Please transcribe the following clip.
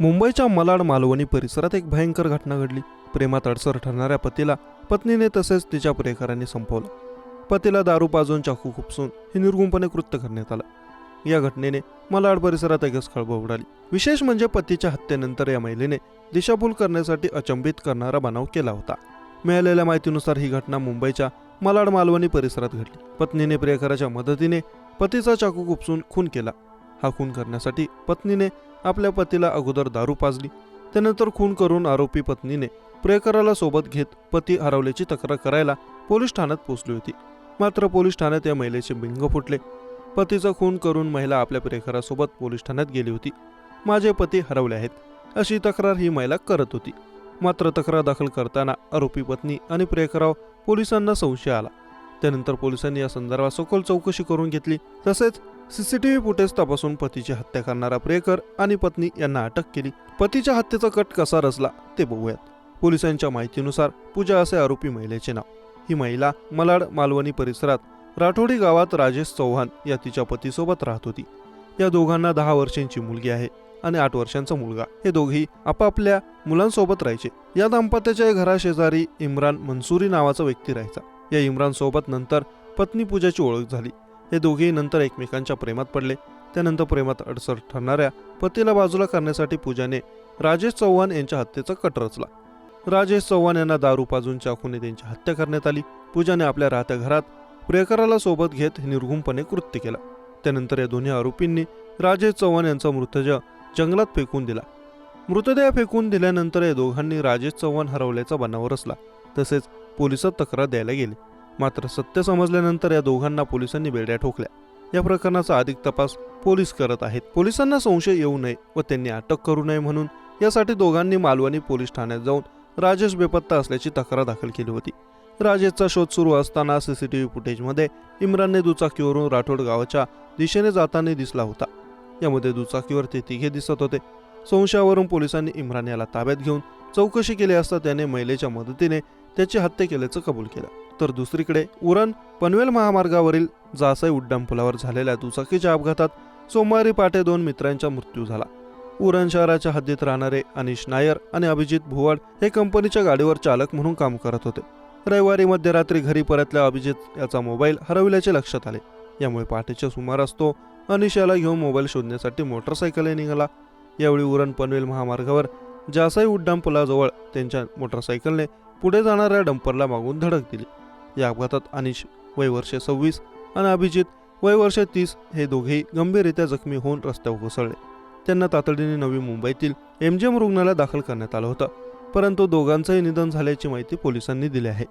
मुंबईच्या मलाड मालवणी परिसरात एक भयंकर घटना घडली. प्रेमात अडसर ठरणाऱ्या पतीला पत्नीने तसेच तिच्या प्रेकरांनी संपवलं. पतीला दारू पाजून चाकू खुपसून हे निर्गुणपणे कृत्य करण्यात आलं. या घटनेने मलाड परिसरात एकच खळबळ उडाली विशेष म्हणजे पतीच्या हत्येनंतर या महिलेने दिशाभूल करण्यासाठी अचंबित करणारा बनाव केला होता. मिळालेल्या माहितीनुसार ही घटना मुंबईच्या मलाड मालवणी परिसरात घडली. पत्नीने प्रियकराच्या मदतीने पतीचा चाकू खुपसून खून केला. हा खून करण्यासाठी पत्नीने आपल्या पतीला अगोदर दारू पाजली. त्यानंतर खून करून आरोपी पत्नीने प्रियकराला सोबत घेत पती हरवल्याची तक्रार करायला पोलीस ठाण्यात पोहोचली होती. मात्र पोलीस ठाण्यात या महिलेचे बिंग फुटले. पतीचा खून करून महिला आपल्या प्रियकरासोबत पोलीस ठाण्यात गेली होती. माझे पती हरवले आहेत अशी तक्रार ही महिला करत होती. मात्र तक्रार दाखल करताना आरोपी पत्नी आणि प्रियकराव पोलिसांना संशय आला. त्यानंतर पोलिसांनी या संदर्भात सखोल चौकशी करून घेतली. तसेच सीसीटीव्ही फुटेज तपासून पतीची हत्या करणारा प्रियकर आणि पत्नी यांना अटक केली. पतीच्या हत्येचा कट कसा रचला ते बघूयात. पोलिसांच्या माहितीनुसार पूजा असे आरोपी महिलेचे नाव. ही महिला मलाड मालवणी परिसरात राठोडी गावात राजेश चव्हाण या तिच्या पतीसोबत राहत होती. या दोघांना दहा वर्षांची मुलगी आहे आणि आठ वर्षांचा मुलगा. हे दोघेही आपापल्या मुलांसोबत राहायचे. या दाम्पत्याच्या घराशेजारी इम्रान मंसुरी नावाचा व्यक्ती राहायचा. या इम्रान सोबत नंतर पत्नी पूजाची ओळख झाली. हे दोघेही नंतर एकमेकांच्या प्रेमात पडले. त्यानंतर प्रेमात अडसर ठरणाऱ्या पतीला बाजूला करण्यासाठी पूजाने राजेश चव्हाण यांच्या हत्येचा कट रचला. राजेश चव्हाण यांना दारू पाजून चाकूने त्यांची हत्या करण्यात आली. पूजाने आपल्या राहत्या घरात प्रियकराला सोबत घेत निर्घुमपणे कृत्य केला. त्यानंतर या दोन्ही आरोपींनी राजेश चव्हाण यांचा मृतदेह जंगलात फेकून दिला. मृतदेह फेकून दिल्यानंतर या दोघांनी राजेश चव्हाण हरवल्याचा बनाव रचला. तसेच पोलिसात तक्रार द्यायला गेले. मात्र सत्य समजल्यानंतर या दोघांना पोलिसांनी बेड्या ठोकल्या. या प्रकरणाचा अधिक तपास पोलीस करत आहेत. पोलिसांना संशय येऊ नये व त्यांनी अटक करू नये म्हणून यासाठी दोघांनी मालवणी पोलीस ठाण्यात जाऊन राजेश बेपत्ता असल्याची तक्रार दाखल केली होती. राजेशचा शोध सुरू असताना सीसीटीव्ही फुटेजमध्ये इम्रानने दुचाकीवरून राठोड गावाच्या दिशेने जाताना दिसला होता. यामध्ये दुचाकीवर ते तिघे दिसत होते. संशयावरून पोलिसांनी इम्रान याला ताब्यात घेऊन चौकशी केली असता त्याने महिलेच्या मदतीने त्याची हत्या केल्याचं कबूल केलं. तर दुसरीकडे उरण पनवेल महामार्गावरील जासाई उड्डाणपुलावर झालेल्या दुचाकीच्या अपघातात सोमवारी पाटे दोन मित्रांचा मृत्यू झाला. उरण शहराच्या हद्दीत राहणारे अनिश नायर आणि अभिजित भुवाड हे कंपनीच्या गाडीवर चालक म्हणून काम करत होते. रविवारी मध्यरात्री घरी परतल्या अभिजित याचा मोबाईल हरवल्याचे लक्षात आले. यामुळे पहाटेच्या सुमारास तो अनिश याला घेऊन मोबाईल शोधण्यासाठी मोटरसायकलने निघाला. यावेळी उरण पनवेल महामार्गावर जासाई उड्डाण पुलाजवळ त्यांच्या मोटरसायकलने पुढे जाणाऱ्या डंपरला मागून धडक दिली. या अपघातात अनिश वय वर्ष सव्वीस आणि अभिजित वय वर्ष तीस हे दोघेही गंभीररित्या जखमी होऊन रस्त्यावर कोसळले. त्यांना तातडीने नवी मुंबईतील एम जे एम रुग्णालयात दाखल करण्यात आलं होतं. परंतु दोघांचंही निधन झाल्याची माहिती पोलिसांनी दिली आहे.